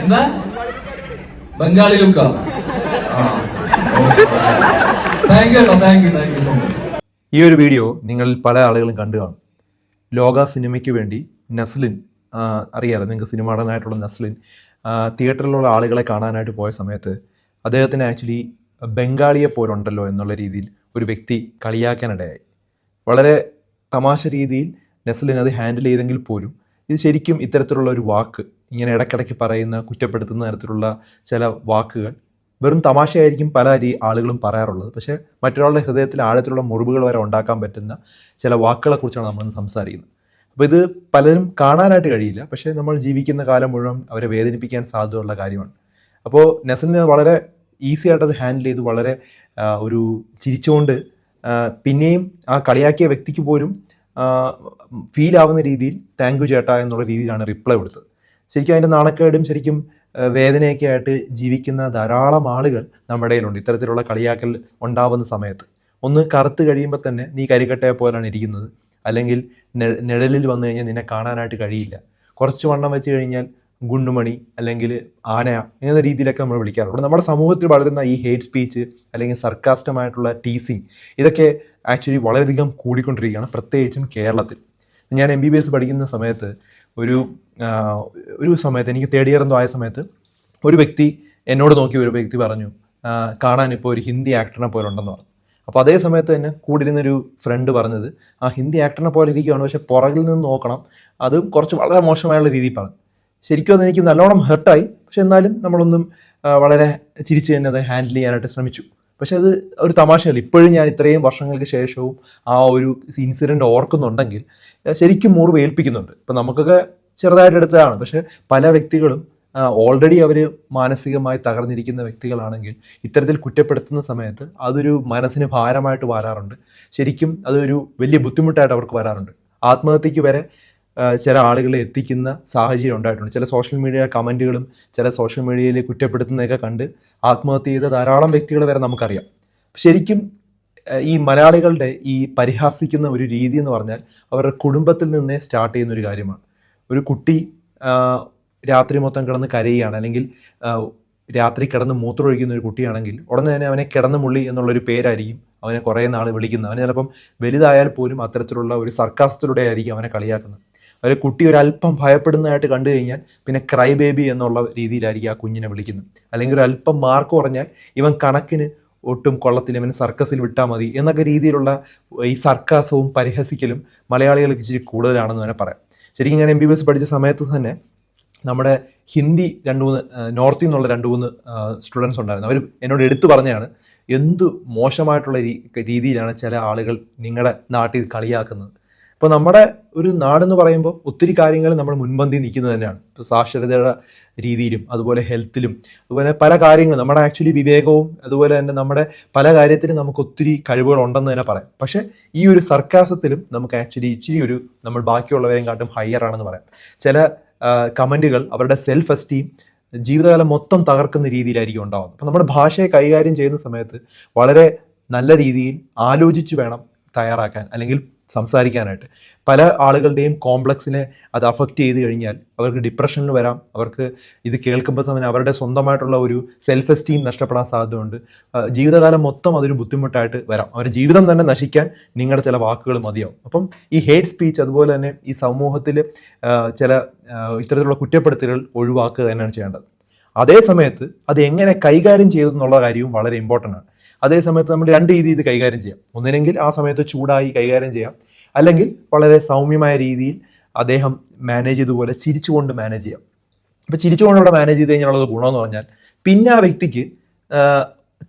എന്താ? Bengali so much ഈ ഒരു വീഡിയോ നിങ്ങളിൽ പല ആളുകളും കണ്ടു കാണും. ലോക സിനിമയ്ക്ക് വേണ്ടി നസ്ലിൻ അറിയാലോ നിങ്ങൾക്ക് സിനിമ നടനായിട്ടുള്ള നസ്ലിൻ തിയേറ്ററിലുള്ള ആളുകളെ കാണാനായിട്ട് പോയ സമയത്ത് അദ്ദേഹത്തിന് ആക്ച്വലി ബംഗാളിയെ പോലുണ്ടല്ലോ എന്നുള്ള രീതിയിൽ ഒരു വ്യക്തി കളിയാക്കാനിടയായി. വളരെ തമാശ രീതിയിൽ നസ്ലിൻ അത് ഹാൻഡിൽ ചെയ്തെങ്കിൽ പോലും ഇത് ശരിക്കും ഇത്തരത്തിലുള്ള ഒരു വാക്ക് ഇങ്ങനെ ഇടയ്ക്കിടയ്ക്ക് പറയുന്ന കുറ്റപ്പെടുത്തുന്ന തരത്തിലുള്ള ചില വാക്കുകൾ വെറും തമാശയായിരിക്കും പല രീ ആളുകളും പറയാറുള്ളത്. പക്ഷേ മറ്റൊരാളുടെ ഹൃദയത്തിൽ ആഴത്തിലുള്ള മുറിവുകൾ വരെ ഉണ്ടാക്കാൻ പറ്റുന്ന ചില വാക്കുകളെക്കുറിച്ചാണ് നമ്മൾ സംസാരിക്കുന്നത്. അപ്പോൾ ഇത് പലരും കാണാനായിട്ട് കഴിയില്ല. പക്ഷേ നമ്മൾ ജീവിക്കുന്ന കാലം മുഴുവൻ അവരെ വേദനിപ്പിക്കാൻ സാധ്യതയുള്ള കാര്യമാണ്. അപ്പോൾ നെസലിന് വളരെ ഈസി ആയിട്ട് അത് ഹാൻഡിൽ ചെയ്ത് വളരെ ഒരു ചിരിച്ചുകൊണ്ട് പിന്നെയും ആ കളിയാക്കിയ വ്യക്തിക്ക് പോലും ഫീൽ ആവുന്ന രീതിയിൽ താങ്ക് യു ചേട്ടാ എന്നുള്ള രീതിയിലാണ് റിപ്ലൈ കൊടുത്തത്. ശരിക്കും അതിന്റെ നാണക്കേടും ശരിക്കും വേദനയൊക്കെ ആയിട്ട് ജീവിക്കുന്ന ധാരാളം ആളുകൾ നമ്മുടെ ഇടയിലുണ്ട് ഇത്തരത്തിലുള്ള കളിയാക്കൽ ഉണ്ടാവുന്ന സമയത്ത്. ഒന്ന് കറുത്ത് കഴിയുമ്പോൾ തന്നെ നീ കരിക്കട്ടയെ പോലാണ് ഇരിക്കുന്നത്. അല്ലെങ്കിൽ നിഴലിൽ വന്നു കഴിഞ്ഞാൽ നിന്നെ കാണാനായിട്ട് കഴിയില്ല. കുറച്ച് വണ്ണം വെച്ച് കഴിഞ്ഞാൽ ഗുണ്ടുമണി അല്ലെങ്കിൽ ആന എന്ന രീതിയിലൊക്കെ നമ്മൾ വിളിക്കാറുണ്ട്. നമ്മുടെ സമൂഹത്തിൽ വളരുന്ന ഈ ഹേറ്റ് സ്പീച്ച് അല്ലെങ്കിൽ സർക്കാസ്റ്റമായിട്ടുള്ള ടീസിങ് ഇതൊക്കെ ആക്ച്വലി വളരെയധികം കൂടിക്കൊണ്ടിരിക്കുകയാണ് പ്രത്യേകിച്ചും കേരളത്തിൽ. ഞാൻ എം ബി ബി എസ് പഠിക്കുന്ന സമയത്ത് ഒരു ഒരു സമയത്ത് എനിക്ക് തേർഡ് ഇയർ എന്തോ ആയ സമയത്ത് ഒരു വ്യക്തി എന്നോട് നോക്കി ഒരു വ്യക്തി പറഞ്ഞു കാണാൻ ഇപ്പോൾ ഒരു ഹിന്ദി ആക്ടറിനെ പോലെ ഉണ്ടെന്ന് പറഞ്ഞു. അപ്പോൾ അതേ സമയത്ത് തന്നെ കൂടിയിരുന്നൊരു ഫ്രണ്ട് പറഞ്ഞത് ആ ഹിന്ദി ആക്ടറിനെ പോലെ ഇരിക്കുകയാണ് പക്ഷേ പുറകിൽ നിന്ന് നോക്കണം. അത് കുറച്ച് വളരെ മോശമായുള്ള രീതിയിൽ പറഞ്ഞു ശരിക്കും അതെനിക്ക് നല്ലോണം ഹെർട്ടായി പക്ഷെ എന്നാലും നമ്മളൊന്നും വളരെ ചിരിച്ച് തന്നെ അത് ഹാൻഡിൽ ചെയ്യാനായിട്ട് ശ്രമിച്ചു. പക്ഷെ അത് ഒരു തമാശയല്ല. ഇപ്പോഴും ഞാൻ ഇത്രയും വർഷങ്ങൾക്ക് ശേഷവും ആ ഒരു ഇൻസിഡന്റ് ഓർക്കുന്നുണ്ടെങ്കിൽ ശരിക്കും മുറിവ് ഏൽപ്പിക്കുന്നുണ്ട് ഇപ്പം നമുക്കൊക്കെ ചെറുതായിട്ട് എടുത്തതാണ്. പക്ഷെ പല വ്യക്തികളും ഓൾറെഡി അവർ മാനസികമായി തകർന്നിരിക്കുന്ന വ്യക്തികളാണെങ്കിൽ ഇത്തരത്തിൽ കുറ്റപ്പെടുത്തുന്ന സമയത്ത് അതൊരു മനസ്സിന് ഭാരമായിട്ട് വരാറുണ്ട്. ശരിക്കും അതൊരു വലിയ ബുദ്ധിമുട്ടായിട്ട് അവർക്ക് വരാറുണ്ട്. ആത്മഹത്യക്ക് വരെ ചില ആളുകളെ എത്തിക്കുന്ന സാഹചര്യം ഉണ്ടായിട്ടുണ്ട്. ചില സോഷ്യൽ മീഡിയ കമന്റുകളും ചില സോഷ്യൽ മീഡിയയിൽ കുറ്റപ്പെടുത്തുന്നതൊക്കെ കണ്ട് ആത്മഹത്യ ചെയ്ത ധാരാളം വ്യക്തികൾ വരെ നമുക്കറിയാം. ശരിക്കും ഈ മലയാളികളുടെ ഈ പരിഹാസിക്കുന്ന ഒരു രീതി എന്ന് പറഞ്ഞാൽ അവരുടെ കുടുംബത്തിൽ നിന്നേ സ്റ്റാർട്ട് ചെയ്യുന്ന ഒരു കാര്യമാണ്. ഒരു കുട്ടി രാത്രി മൊത്തം കിടന്ന് കരയുകയാണ് അല്ലെങ്കിൽ രാത്രി കിടന്ന് മൂത്രമൊഴിക്കുന്ന ഒരു കുട്ടിയാണെങ്കിൽ ഉടനെ തന്നെ അവനെ കിടന്നുമുള്ളി എന്നുള്ളൊരു പേരായിരിക്കും അവനെ കുറേ നാൾ വിളിക്കുന്നത്. അവന് ചിലപ്പം വലുതായാൽ പോലും അത്തരത്തിലുള്ള ഒരു സർക്കാസത്തിലൂടെ ആയിരിക്കും അവനെ കളിയാക്കുന്നത്. ഒരു കുട്ടി ഒരല്പം ഭയപ്പെടുന്നതായിട്ട് കണ്ടു കഴിഞ്ഞാൽ പിന്നെ ക്രൈ ബേബി എന്നുള്ള രീതിയിലായിരിക്കും ആ കുഞ്ഞിനെ വിളിക്കുന്നത്. അല്ലെങ്കിൽ ഒരു അല്പം മാർക്ക് കുറഞ്ഞാൽ ഇവൻ കണക്കിന് ഒട്ടും കൊള്ളത്തില്ല ഇവന് സർക്കസിൽ വിട്ടാൽ മതി എന്നൊക്കെ രീതിയിലുള്ള ഈ സർക്കാസവും പരിഹസിക്കലും മലയാളികൾക്ക് ഇച്ചിരി കൂടുതലാണെന്ന് തന്നെ പറയാം ശരിക്കും ഞാൻ എം ബി ബി എസ് പഠിച്ച സമയത്ത് തന്നെ നമ്മുടെ ഹിന്ദി രണ്ട് മൂന്ന് നോർത്തിൽ നിന്നുള്ള രണ്ട് മൂന്ന് സ്റ്റുഡൻസ് ഉണ്ടായിരുന്നു. അവർ എന്നോട് എടുത്തു പറഞ്ഞാണ് എന്തു മോശമായിട്ടുള്ള രീതിയിലാണ് ചില ആളുകൾ നിങ്ങളുടെ നാട്ടിൽ കളിയാക്കുന്നത്? ഇപ്പോൾ നമ്മുടെ ഒരു നാടെന്ന് പറയുമ്പോൾ ഒത്തിരി കാര്യങ്ങൾ നമ്മൾ മുൻപന്തി നിൽക്കുന്നത് തന്നെയാണ്. ഇപ്പോൾ സാക്ഷരതയുടെ രീതിയിലും അതുപോലെ ഹെൽത്തിലും അതുപോലെ പല കാര്യങ്ങളും. നമ്മുടെ ആക്ച്വലി വിവേകവും അതുപോലെ തന്നെ നമ്മുടെ പല കാര്യത്തിലും നമുക്ക് ഒത്തിരി കഴിവുകൾ ഉണ്ടെന്ന് തന്നെ പറയാം. പക്ഷേ ഈ ഒരു സർക്കാസത്തിലും നമുക്ക് ആക്ച്വലി ഇച്ചിരി ഒരു നമ്മൾ ബാക്കിയുള്ളവരെയും കാട്ടും ഹയർ ആണെന്ന് പറയാം. ചില കമന്റുകൾ അവരുടെ സെൽഫ് എസ്റ്റീം ജീവിതകാലം മൊത്തം തകർക്കുന്ന രീതിയിലായിരിക്കും ഉണ്ടാവുന്നത്. അപ്പോൾ നമ്മുടെ ഭാഷയെ കൈകാര്യം ചെയ്യുന്ന സമയത്ത് വളരെ നല്ല രീതിയിൽ ആലോചിച്ച് വേണം തയ്യാറാക്കാൻ അല്ലെങ്കിൽ സംസാരിക്കാനായിട്ട്. പല ആളുകളുടെയും കോംപ്ലക്സിനെ അത് അഫക്റ്റ് ചെയ്ത് കഴിഞ്ഞാൽ അവർക്ക് ഡിപ്രഷനിൽ വരാം. അവർക്ക് ഇത് കേൾക്കുമ്പോൾ തന്നെ അവരുടെ സ്വന്തമായിട്ടുള്ള ഒരു സെൽഫ് എസ്റ്റീം നഷ്ടപ്പെടാൻ സാധ്യതയുണ്ട്. ജീവിതകാലം മൊത്തം അതൊരു ബുദ്ധിമുട്ടായിട്ട് വരാം. അവരുടെ ജീവിതം തന്നെ നശിക്കാൻ നിങ്ങളുടെ ചില വാക്കുകൾ മതിയാവും. അപ്പം ഈ ഹേറ്റ് സ്പീച്ച് അതുപോലെ തന്നെ ഈ സമൂഹത്തിൽ ചില ഇത്തരത്തിലുള്ള കുറ്റപ്പെടുത്തലുകൾ ഒഴിവാക്കുക തന്നെയാണ് ചെയ്യേണ്ടത്. അതേ സമയത്ത് അത് എങ്ങനെ കൈകാര്യം ചെയ്തു എന്നുള്ള കാര്യവും വളരെ ഇമ്പോർട്ടന്റ് ആണ്. അതേ സമയത്ത് നമ്മൾ രണ്ട് രീതിയിൽ ഇത് കൈകാര്യം ചെയ്യാം. ഒന്നിനെങ്കിൽ ആ സമയത്ത് ചൂടായി കൈകാര്യം ചെയ്യാം. അല്ലെങ്കിൽ വളരെ സൗമ്യമായ രീതിയിൽ അദ്ദേഹം മാനേജ് ചെയ്തുപോലെ ചിരിച്ചുകൊണ്ട് മാനേജ് ചെയ്യാം. അപ്പോൾ ചിരിച്ചുകൊണ്ട് അവിടെ മാനേജ് ചെയ്ത് കഴിഞ്ഞാലുള്ള ഗുണമെന്ന് പറഞ്ഞാൽ പിന്നെ ആ വ്യക്തിക്ക്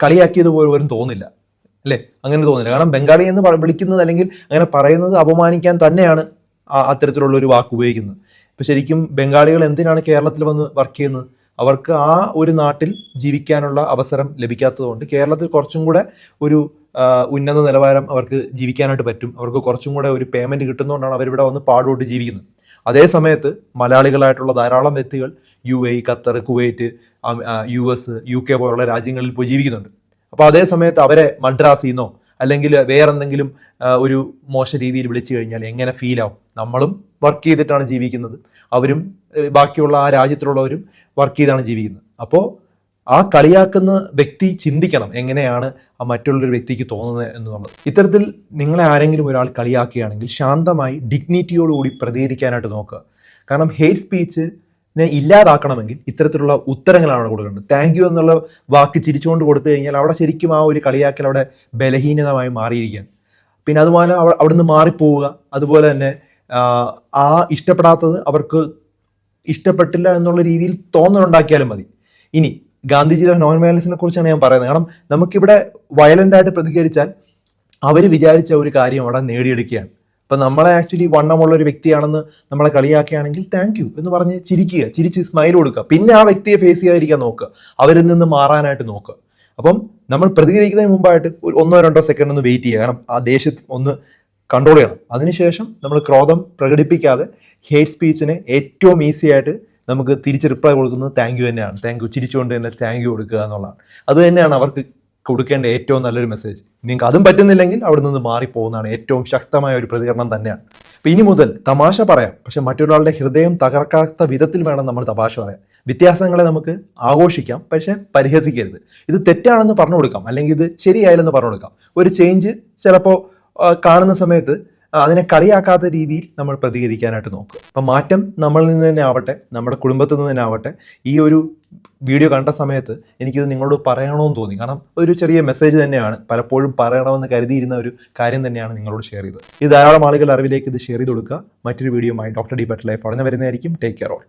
കളിയാക്കിയതുപോലെ പോലും തോന്നില്ല. അല്ലേ? അങ്ങനെ തോന്നില്ല. കാരണം ബംഗാളി എന്ന് വിളിക്കുന്നത് അല്ലെങ്കിൽ അങ്ങനെ പറയുന്നത് അപമാനിക്കാൻ തന്നെയാണ് അത്തരത്തിലുള്ള ഒരു വാക്ക് ഉപയോഗിക്കുന്നത്. ഇപ്പം ശരിക്കും ബംഗാളികൾ എന്തിനാണ് കേരളത്തിൽ വന്ന് വർക്ക് ചെയ്യുന്നത്? അവർക്ക് ആ ഒരു നാട്ടിൽ ജീവിക്കാനുള്ള അവസരം ലഭിക്കാത്തതുകൊണ്ട് കേരളത്തിൽ കുറച്ചും കൂടെ ഒരു ഉന്നത നിലവാരം അവർക്ക് ജീവിക്കാനായിട്ട് പറ്റും. അവർക്ക് കുറച്ചും കൂടെ ഒരു പേയ്മെന്റ് കിട്ടുന്നതുകൊണ്ടാണ് അവരിവിടെ വന്ന് പാടുപെട്ട് ജീവിക്കുന്നത്. അതേ സമയത്ത് മലയാളികളായിട്ടുള്ള ധാരാളം വ്യക്തികൾ U A Qatar Kuwait U S U K പോലുള്ള രാജ്യങ്ങളിൽ പോയി ജീവിക്കുന്നുണ്ട്. അപ്പോൾ അതേ സമയത്ത് അവരെ മദ്രാസിൽ നിന്നോ അല്ലെങ്കിൽ വേറെന്തെങ്കിലും ഒരു മോശ രീതിയിൽ വിളിച്ചു കഴിഞ്ഞാൽ എങ്ങനെ ഫീലാവും നമ്മളും വർക്ക് ചെയ്തിട്ടാണ് ജീവിക്കുന്നത്. അവരും ബാക്കിയുള്ള ആ രാജ്യത്തിലുള്ളവരും വർക്ക് ചെയ്താണ് ജീവിക്കുന്നത്. അപ്പോൾ ആ കളിയാക്കുന്ന വ്യക്തി ചിന്തിക്കണം എങ്ങനെയാണ് ആ മറ്റുള്ളൊരു വ്യക്തിക്ക് തോന്നുന്നത് എന്നുള്ളത്. ഇത്തരത്തിൽ നിങ്ങളെ ആരെങ്കിലും ഒരാൾ കളിയാക്കുകയാണെങ്കിൽ ശാന്തമായി ഡിഗ്നിറ്റിയോടുകൂടി പ്രതികരിക്കാനായിട്ട് നോക്കുക. കാരണം ഹെയ്റ്റ് സ്പീച്ചിനെ ഇല്ലാതാക്കണമെങ്കിൽ ഇത്തരത്തിലുള്ള ഉത്തരങ്ങളാണ് അവിടെ കൊടുക്കേണ്ടത്. താങ്ക് യു എന്നുള്ള വാക്ക് ചിരിച്ചുകൊണ്ട് കൊടുത്തു കഴിഞ്ഞാൽ അവിടെ ശരിക്കും ആ ഒരു കളിയാക്കൽ അവിടെ ബലഹീനതമായി മാറിയിരിക്കുകയാണ്. പിന്നെ അതുപോലെ അവ- അവിടുന്ന് മാറിപ്പോവുക. അതുപോലെ തന്നെ ആ, ഇഷ്ടപ്പെടാത്തത് അവർക്ക് ഇഷ്ടപ്പെട്ടില്ല എന്നുള്ള രീതിയിൽ തോന്നലുണ്ടാക്കിയാലും മതി. ഇനി ഗാന്ധിജിയുടെ നോൺ വയലൻസിനെ കുറിച്ചാണ് ഞാൻ പറയുന്നത്. കാരണം നമുക്കിവിടെ വയലന്റായിട്ട് പ്രതികരിച്ചാൽ അവർ വിചാരിച്ച ഒരു കാര്യം അവിടെ നേടിയെടുക്കുകയാണ്. അപ്പം നമ്മളെ ആക്ച്വലി വണ്ണമുള്ള ഒരു വ്യക്തിയാണെന്ന് നമ്മളെ കളിയാക്കുകയാണെങ്കിൽ താങ്ക് യു എന്ന് പറഞ്ഞ് ചിരിക്കുക ചിരിച്ച് സ്മൈൽ കൊടുക്കുക. പിന്നെ ആ വ്യക്തിയെ ഫേസ് ചെയ്യാതിരിക്കാൻ നോക്കുക. അവരിൽ നിന്ന് മാറാനായിട്ട് നോക്കുക. അപ്പം നമ്മൾ പ്രതികരിക്കുന്നതിന് മുമ്പായിട്ട് ഒരു ഒന്നോ രണ്ടോ സെക്കൻഡ് ഒന്ന് വെയിറ്റ് ചെയ്യുക. കാരണം ആ ദേഷ്യത്തിൽ ഒന്ന് കൺട്രോൾ ചെയ്യണം. അതിനുശേഷം നമ്മൾ ക്രോധം പ്രകടിപ്പിക്കാതെ ഹേറ്റ് സ്പീച്ചിനെ ഏറ്റവും ഈസി ആയിട്ട് നമുക്ക് തിരിച്ച് റിപ്ലൈ കൊടുക്കുന്നത് താങ്ക് യു തന്നെയാണ്. താങ്ക് യു ചിരിച്ചുകൊണ്ട് തന്നെ താങ്ക് യു കൊടുക്കുക എന്നുള്ളതാണ്. അത് തന്നെയാണ് അവർക്ക് കൊടുക്കേണ്ട ഏറ്റവും നല്ലൊരു മെസ്സേജ് നിങ്ങൾക്ക് അതും പറ്റുന്നില്ലെങ്കിൽ അവിടെ നിന്ന് മാറിപ്പോകുന്നതാണ് ഏറ്റവും ശക്തമായ ഒരു പ്രതികരണം തന്നെയാണ്. അപ്പം ഇനി മുതൽ തമാശ പറയാം. പക്ഷെ മറ്റൊരാളുടെ ഹൃദയം തകർക്കാത്ത വിധത്തിൽ വേണം നമ്മൾ തമാശ പറയാം വ്യത്യാസങ്ങളെ നമുക്ക് ആഘോഷിക്കാം പക്ഷെ പരിഹസിക്കരുത്. ഇത് തെറ്റാണെന്ന് പറഞ്ഞു കൊടുക്കാം അല്ലെങ്കിൽ ഇത് ശരിയായില്ലെന്ന് പറഞ്ഞു കൊടുക്കാം ഒരു ചേഞ്ച് ചിലപ്പോൾ കാണുന്ന സമയത്ത് അതിനെ കളിയാക്കാത്ത രീതിയിൽ നമ്മൾ പ്രതികരിക്കാനായിട്ട് നോക്കുക അപ്പം മാറ്റം നമ്മളിൽ നിന്ന് തന്നെ ആവട്ടെ നമ്മുടെ കുടുംബത്തിൽ നിന്ന് തന്നെ ആവട്ടെ ഈ ഒരു വീഡിയോ കണ്ട സമയത്ത് എനിക്കിത് നിങ്ങളോട് പറയണമെന്ന് തോന്നി. കാരണം ഒരു ചെറിയ മെസ്സേജ് തന്നെയാണ് പലപ്പോഴും പറയണമെന്ന് കരുതിയിരുന്ന ഒരു കാര്യം തന്നെയാണ് നിങ്ങളോട് ഷെയർ ചെയ്തത്. ഇത് ധാരാളം ആളുകൾ അറിവിലേക്ക് ഇത് ഷെയർ ചെയ്ത് കൊടുക്കുക. മറ്റൊരു വീഡിയോയുമായി ഡോക്ടർ ഡി ബട്ട് ലൈഫ് ഉടനെ വരുന്നതായിരിക്കും. Take care all